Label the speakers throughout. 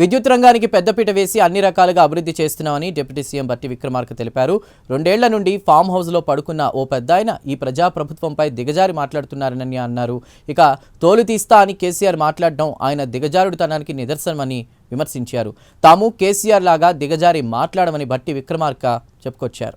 Speaker 1: విద్యుత్ రంగానికి పెద్దపీట వేసి అన్ని రకాలుగా అభివృద్ధి చేస్తున్నామని డిప్యూటీ సీఎం బట్టి విక్రమార్క తెలిపారు. రెండేళ్ళ నుండి ఫామ్ హౌస్లో పడుకున్న ఓ పెద్దాయన ఈ ప్రజాప్రభుత్వంపై దిగజారి మాట్లాడుతున్నారని అన్నారు. ఇక తోలు తీస్తా అని కేసీఆర్ మాట్లాడడం ఆయన దిగజారుడుతనానికి నిదర్శనమని విమర్శించారు. తాము కేసీఆర్ లాగా దిగజారి మాట్లాడమని బట్టి విక్రమార్క చెప్పుకొచ్చారు.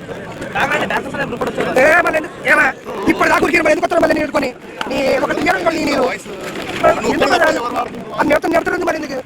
Speaker 2: ఇప్పుడు దాకా ఉరికిన ఎందుకు వస్తారు మళ్ళీ నేర్చుకొని నీ ఒక తీయడం కూడా నేను ఎందుకు అది నేర్చుకుని నేర్చుకుంది మరి ఎందుకు?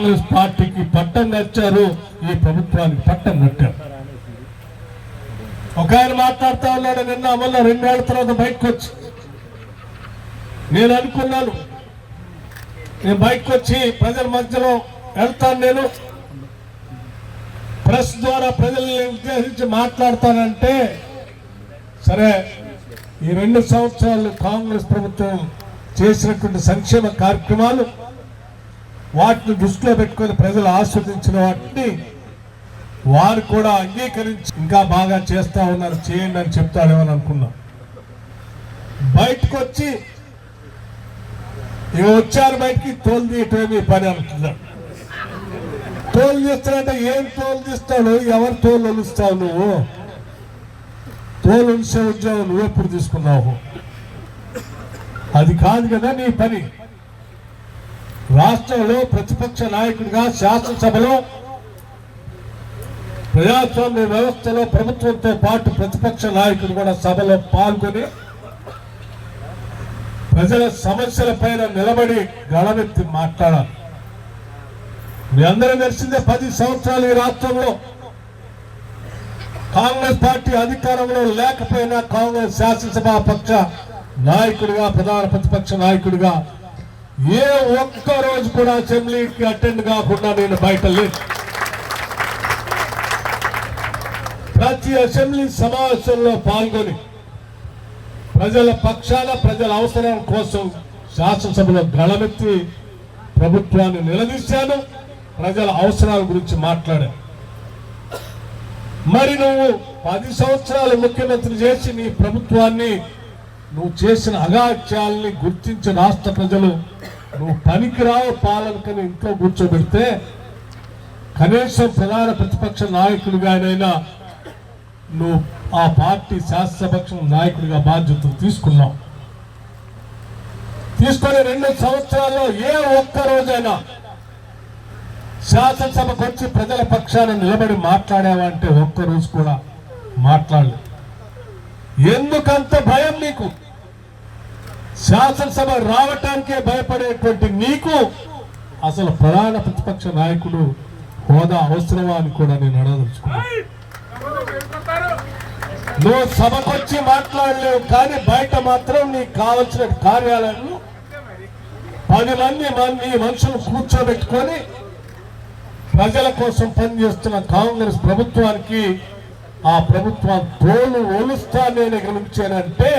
Speaker 3: కాంగ్రెస్ పార్టీకి పట్టం కట్టారు ఈ ప్రభుత్వానికి పట్టం కట్టారు ఒక ఆయన మాట్లాడుతా ఉన్నాడు నిన్న మళ్ళీ రెండేళ్ళ తర్వాత బయటకు వచ్చి. నేను అనుకున్నాను నేను బయటకు వచ్చి ప్రజల మధ్యలో వెళ్తాను నేను. ప్రెస్ ద్వారా ప్రజల్ని ఉద్దేశించి మాట్లాడతానంటే సరే ఈ రెండు సంవత్సరాలు కాంగ్రెస్ ప్రభుత్వం చేసినటువంటి సంక్షేమ కార్యక్రమాలు వాటిని దృష్టిలో పెట్టుకొని ప్రజలు ఆస్వాదించిన వాటిని వారు కూడా అంగీకరించి ఇంకా బాగా చేస్తా ఉన్నారు చేయండి అని చెప్తాడేమని అనుకున్నా. బయటకు వచ్చి ఇక వచ్చారు బయటికి తోలు తీయటమే పని అనుకున్నాడు తోలు తీస్తాడంటే ఏం తోలు తీస్తాడు ఎవరు తోలు ఒలుస్తావు నువ్వు? తోలు ఉంచే ఉద్యోగం నువ్వు ఎప్పుడు తీసుకున్నావు? అది కాదు కదా నీ పని. రాష్ట్రంలో ప్రతిపక్ష నాయకుడిగా శాసనసభలో ప్రజాస్వామ్య వ్యవస్థలో ప్రభుత్వంతో పాటు ప్రతిపక్ష నాయకుడు కూడా సభలో పాల్గొని ప్రజల సమస్యల పైన నిలబడి గళమెత్తి మాట్లాడాలి. మీ అందరూ తెలిసిందే పది సంవత్సరాలు ఈ రాష్ట్రంలో కాంగ్రెస్ పార్టీ అధికారంలో లేకపోయినా కాంగ్రెస్ శాసనసభా పక్ష నాయకుడిగా ప్రధాన ప్రతిపక్ష నాయకుడిగా ఏ ఒక్క రోజు కూడా అసెంబ్లీకి అటెండ్ కాకుండా నేను బయట లేదు ప్రతి అసెంబ్లీ సమావేశంలో పాల్గొని ప్రజల పక్షాన ప్రజల అవసరం కోసం శాసనసభలో గళమెత్తి ప్రభుత్వాన్ని నిలదీశాను. ప్రజల అవసరాల గురించి మాట్లాడాను. మరి నువ్వు పది సంవత్సరాలు ముఖ్యమంత్రి చేసి నీ ప్రభుత్వాన్ని నువ్వు చేసిన అగాత్యాలని గుర్తించిన రాష్ట్ర ప్రజలు నువ్వు పనికిరావు పాలనకని ఇంట్లో కూర్చోబెడితే కనీసం ప్రధాన ప్రతిపక్ష నాయకుడిగానైనా నువ్వు ఆ పార్టీ శాసనపక్షం నాయకుడిగా బాధ్యతలు తీసుకున్నావు. తీసుకునే రెండు సంవత్సరాల్లో ఏ ఒక్క రోజైనా శాసనసభకు వచ్చి ప్రజల పక్షాన నిలబడి మాట్లాడావా అంటే ఒక్క రోజు కూడా మాట్లాడలేదు. ఎందుకంత భయం నీకు? శాసనసభ రావటానికే భయపడేటువంటి నీకు అసలు ప్రధాన ప్రతిపక్ష నాయకుడు హోదా అవసరమా అని కూడా నేను అడగదలుచుకున్నాను నువ్వు సభకొచ్చి మాట్లాడలేవు కానీ బయట మాత్రం నీకు కావలసిన కార్యాలయంలో పది మంది మంది మనుషులు కూర్చోబెట్టుకొని ప్రజల కోసం పనిచేస్తున్న కాంగ్రెస్ ప్రభుత్వానికి ఆ ప్రభుత్వం తోలు ఒలుస్తా నేను గెలిచానంటే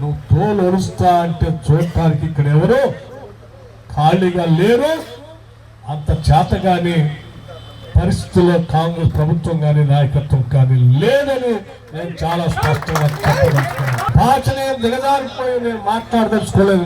Speaker 3: నువ్వు తోలు ఒలుస్తా అంటే చూడటానికి ఇక్కడ ఎవరు? ఖాళీగా లేరు. అంత కానీ పరిస్థితుల్లో కాంగ్రెస్ ప్రభుత్వం కానీ నాయకత్వం కానీ లేదని నేను చాలా స్పష్టంగా చెప్పదలుచుకున్నాను. భాషనే దిగజారిపోయి నేను మాట్లాడదలుచుకోలేదు.